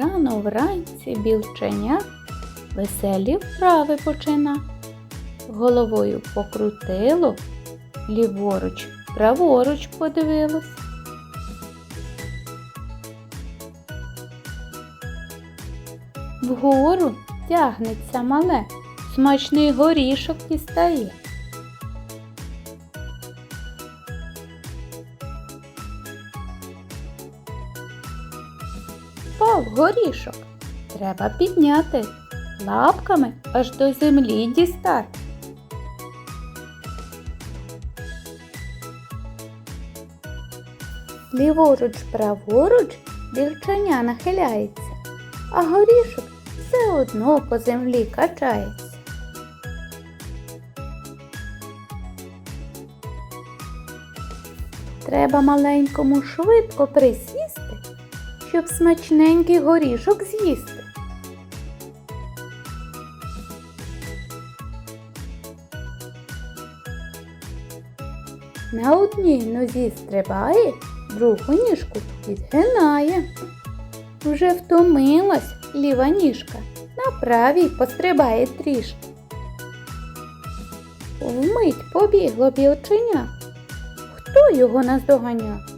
Рано вранці білченя веселі вправи почина. Головою покрутило, ліворуч, праворуч подивилось. Вгору тягнеться мале, смачний горішок дістає. Впав горішок. Треба підняти, лапками аж до землі дістати. Ліворуч, праворуч дівчаня нахиляється, а горішок все одно по землі качається. Треба маленькому швидко присісти, щоб смачненький горішок з'їсти. На одній нозі стрибає, другу ніжку підгинає. Вже втомилась ліва ніжка, на правій пострибає трішки. Вмить побігло білченя. Хто його наздоганяв?